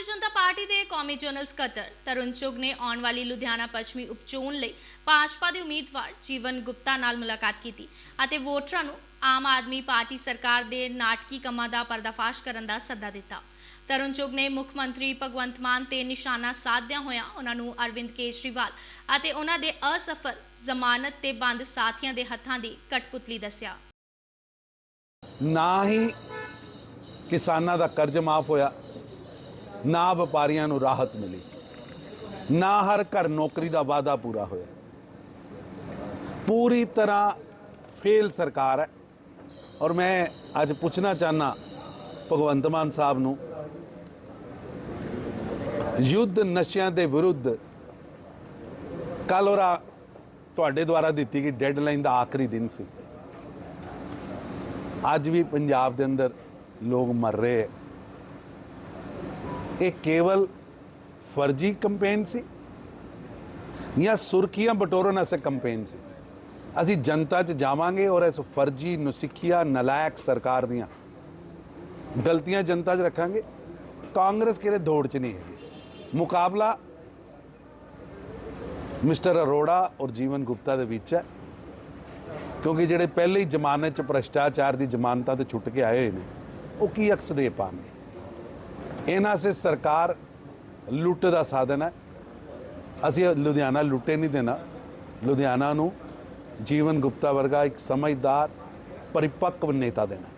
Bharatiya Janata party ਦੇ ਕੌਮੀ general ਸਕੱਤਰ ਤਰੁਣ ਚੁਗ ਨੇ ਆਉਣ ਵਾਲੀ ਲੁਧਿਆਣਾ ਪੱਛਮੀ ਉਪਚੋਣ ਲਈ ਭਾਜਪਾ ਦੇ ਉਮੀਦਵਾਰ ਜੀਵਨ ਗੁਪਤਾ ਨਾਲ ਮੁਲਾਕਾਤ ਕੀਤੀ ਅਤੇ ਵੋਟਰਾਂ ਨੂੰ ਆਮ ਆਦਮੀ ਪਾਰਟੀ ਸਰਕਾਰ ਦੇ ਨਾਟਕੀ ਕੰਮਾਂ ਦਾ ਪਰਦਾਫਾਸ਼ ਕਰਨ ਦਾ ਸੱਦਾ ਦਿੱਤਾ। ਤਰੁਣ ਚੁਗ ਨੇ ਮੁੱਖ ਮੰਤਰੀ ਭਗਵੰਤ ਮਾਨ ਤੇ ਨਿਸ਼ਾਨਾ ਸਾਧਦਿਆਂ ਹੋਇਆਂ ਉਹਨਾਂ ਨੂੰ ਅਰਵਿੰਦ ਕੇਜਰੀਵਾਲ ਅਤੇ ਉਹਨਾਂ ਦੇ ਅਸਫਲ ਜ਼ਮਾਨਤ ਤੇ ਬੰਦ ਸਾਥੀਆਂ ਦੇ ਹੱਥਾਂ ਦੀ ਕਟਪੁਤਲੀ ਦੱਸਿਆ। ਨਾ ਹੀ ਕਿਸਾਨਾਂ ਦਾ ਕਰਜ਼ ਮਾਫ ਹੋਇਆ। ਨਾ ਵਪਾਰੀਆਂ ਨੂੰ ਰਾਹਤ ਮਿਲੀ, ਨਾ ਹਰ ਘਰ ਨੌਕਰੀ ਦਾ ਵਾਅਦਾ ਪੂਰਾ ਹੋਇਆ। ਪੂਰੀ ਤਰ੍ਹਾਂ ਫੇਲ ਸਰਕਾਰ ਹੈ। ਔਰ ਮੈਂ ਅੱਜ ਪੁੱਛਣਾ ਚਾਹਨਾ ਭਗਵੰਤ ਮਾਨ ਸਾਹਿਬ ਨੂੰ, ਯੁੱਧ ਨਸ਼ਿਆਂ ਦੇ ਵਿਰੁੱਧ ਕੱਲ ਔਰਾ ਤੁਹਾਡੇ ਦੁਆਰਾ ਦਿੱਤੀ ਗਈ ਡੈਡਲਾਈਨ ਦਾ ਆਖਰੀ ਦਿਨ ਸੀ। ਅੱਜ ਵੀ ਪੰਜਾਬ ਦੇ ਅੰਦਰ ਲੋਕ ਮਰ ਰਹੇ ਹੈ। ਇਹ ਕੇਵਲ ਫਰਜ਼ੀ ਕੈਂਪੇਨ ਸੀ ਜਾਂ ਸੁਰਖੀਆਂ ਬਟੋਰਨ ਵਾਸਤੇ ਕੈਂਪੇਨ ਸੀ? ਅਸੀਂ ਜਨਤਾ 'ਚ ਜਾਵਾਂਗੇ ਔਰ ਇਸ ਫਰਜ਼ੀ ਨੁਸਿਖੀਆ ਨਲਾਇਕ ਸਰਕਾਰ ਦੀਆਂ ਗਲਤੀਆਂ ਜਨਤਾ 'ਚ ਰੱਖਾਂਗੇ। ਕਾਂਗਰਸ ਕਿਹੜੇ ਦੌੜ 'ਚ ਨਹੀਂ ਹੈਗੀ। ਮੁਕਾਬਲਾ ਮਿਸਟਰ ਅਰੋੜਾ ਔਰ ਜੀਵਨ ਗੁਪਤਾ ਦੇ ਵਿੱਚ ਹੈ, ਕਿਉਂਕਿ ਜਿਹੜੇ ਪਹਿਲੇ ਹੀ ਜ਼ਮਾਨਤ ਚ ਭ੍ਰਸ਼ਟਾਚਾਰ ਦੀ ਜ਼ਮਾਨਤਾਂ ਤੇ ਛੁੱਟ ਕੇ ਆਏ ਹੋਏ ਨੇ, ਉਹ ਕੀ ਅਕਸ ਦੇ ਪਾਣਗੇ? ਇਹਨਾਂ ਸੇ ਸਰਕਾਰ ਲੁੱਟ ਦਾ ਸਾਧਨ ਹੈ। ਅਸੀਂ ਲੁਧਿਆਣਾ ਲੁੱਟੇ ਨਹੀਂ ਦੇਣਾ। ਲੁਧਿਆਣਾ ਨੂੰ ਜੀਵਨ ਗੁਪਤਾ ਵਰਗਾ ਇੱਕ ਸਮਝਦਾਰ ਪਰਿਪੱਕਵ ਨੇਤਾ ਦੇਣਾ।